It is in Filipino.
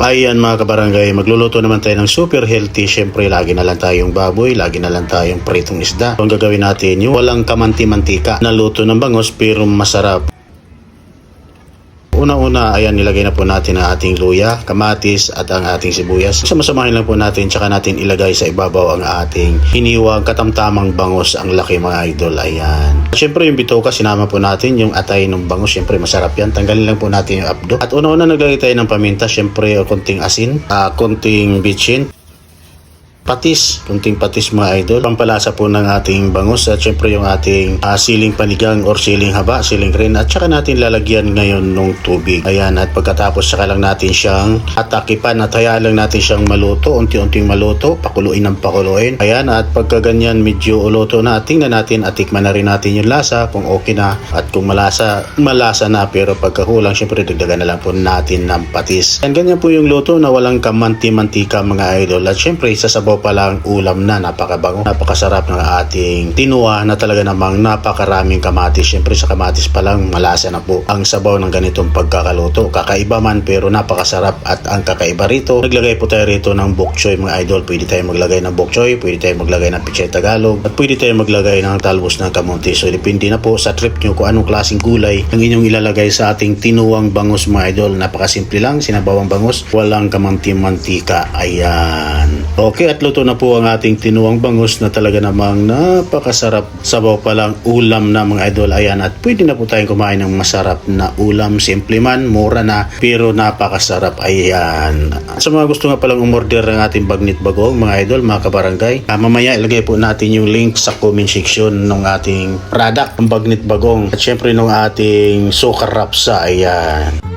Ayan mga kabarangay, magluluto naman tayo ng super healthy. Siyempre, lagi na lang tayong baboy, lagi na lang tayong pritong isda. Ang gagawin natin, yung walang kamanti-mantika na luto ng bangos pero masarap. Una-una, ayan, nilagay na po natin ang ating luya, kamatis at ang ating sibuyas. Samasamahin lang po natin, tsaka natin ilagay sa ibabaw ang ating hiniwang katamtamang bangos. Ang laki mga idol, ayan. Siyempre yung bitoka, sinama po natin yung atay ng bangos. Siyempre masarap yan. Tanggalin lang po natin yung abdo. At una-una naglagay tayo ng paminta, siyempre konting asin, ah, konting bitchin, patis, kunting patis mga idol. Pampalasa po ng ating bangus at syempre yung ating ah, siling panigang or siling haba, siling rin at saka natin lalagyan ngayon ng tubig. Ayan at pagkatapos saka lang natin siyang atakipan at hayaan lang natin siyang maluto, unti-unting maluto, pakuluin ng pakuluin. Ayan at pagka ganyan medyo uluto na, tingnan natin at tikman na rin natin yung lasa kung okay na at kung malasa, malasa na pero pagkakulang syempre dagdagan na lang po natin ng patis. Yan ganyan po yung luto na walang kamanti-mantika mga idol at syempre sasabaw pa lang ulam na napakabango napakasarap ng ating tinuwa na talaga namang napakaraming kamatis. Syempre sa kamatis pa lang malasa na po ang sabaw ng ganitong pagkakaluto. Kakaiba man pero napakasarap at ang kakaiba rito. Naglagay po tayo rito ng bok choy mga idol. Pwede tayo maglagay ng bok choy pwede tayo maglagay ng pichay tagalog at pwede tayo maglagay ng talbos ng kamunti so depende na po sa trip nyo kung anong klaseng gulay ang inyong ilalagay sa ating tinuwang bangus mga idol. Napakasimple lang sinabawang bangus walang kamanti-mantika. Ayan okay at luto na po ang ating tinuwang bangus na talaga namang napakasarap. Sabaw pa lang ulam na mga idol. Ayan at pwede na po tayong kumain ng masarap na ulam. Simple man mura na pero napakasarap. Ayan. Sa mga gusto nga palang umorder ng ating bagnit bagong mga idol mga kabarangay ah, mamaya ilagay po natin yung link sa comment section ng ating product ang bagnit bagong. At syempre ng ating sukar rapsa ayan